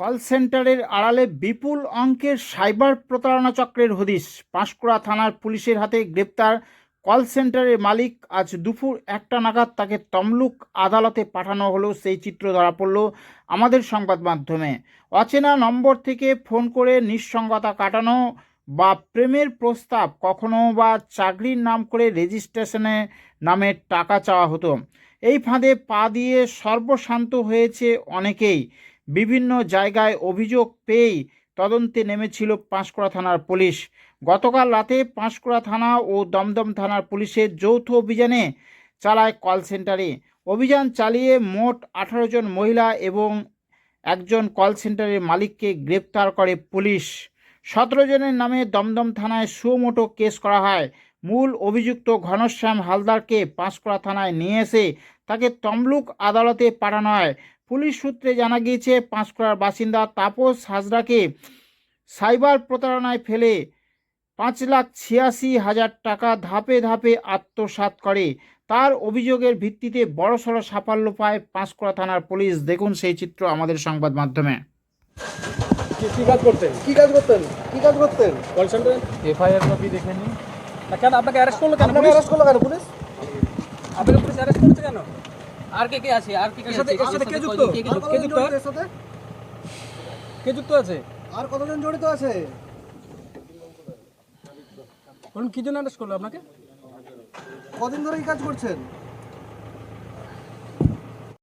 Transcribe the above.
Call সেন্টারের আড়ালে বিপুল অঙ্কের সাইবার প্রতারণা চক্রের হদিশ। পাঁশকুড়া থানার পুলিশের হাতে গ্রেপ্তার কল সেন্টারের মালিক আজ দুপুর একটা নাগাদ তাকে তমলুক আদালতে পাঠানো হলো, সেই চিত্র ধরা পড়ল আমাদের সংবাদ মাধ্যমে। অচেনা নম্বর থেকে ফোন করে নিঃসঙ্গতা কাটানো বা প্রেমের প্রস্তাব কখনো বা চাকরির নাম করে রেজিস্ট্রেশনে নামে টাকা চাওয়া হতো। এই ফাঁদে পা দিয়ে সর্বশান্ত হয়েছে অনেকেই। বিভিন্ন জায়গায় অভিযোগ পেয়েই তদন্তে নেমেছিল পাঁশকুড়া থানার পুলিশ। গতকাল রাতে পাঁশকুড়া থানা ও দমদম থানার পুলিশের যৌথ অভিযানে চালায় কল সেন্টারে। অভিযান চালিয়ে মোট আঠারো জন মহিলা এবং একজন কল সেন্টারের মালিককে গ্রেপ্তার করে পুলিশ। সতেরো জনের নামে দমদম থানায় সুমোটো কেস করা হয়। মূল অভিযুক্ত ঘনশ্যাম হালদারকে পাঁশকুড়া থানায় নিয়ে এসে তাকে তমলুক আদালতে পাঠানো হয়। পুলিশ সূত্রে জানা গিয়েছে পাঁশকুড়ার বাসিন্দা তাপস হাজরাকে সাইবার প্রতারণায় ফেলে পাঁচ লাখ ছিয়াশি হাজার টাকা ধাপে ধাপে আত্মসাৎ করে। তার অভিযোগের ভিত্তিতে বড়সড় সাফল্য পায় পাঁশকুড়া থানার পুলিশ। দেখুন সেই চিত্র আমাদের সংবাদ মাধ্যমে। কি কাজ করতেন? কি কাজ করতেন? কি কাজ করতেন? কল সেন্টারে? এফআইআর কপি দেখে নিন। না কেন আপনাকে অ্যারেস্ট করল কেন আপনাকে অ্যারেস্ট করল কেন পুলিশ? আপনাকে পুলিশ অ্যারেস্ট করেছে কেন? আর কে কে আছে? আর কে কে আছে? এর সাথে কে যুক্ত? কে কে যুক্ত? এর সাথে কে যুক্ত? আছে? আর কতজন জড়িত আছে? কোন কি জন্য অ্যারেস্ট করল আপনাকে? কদিন ধরে এই কাজ করছেন?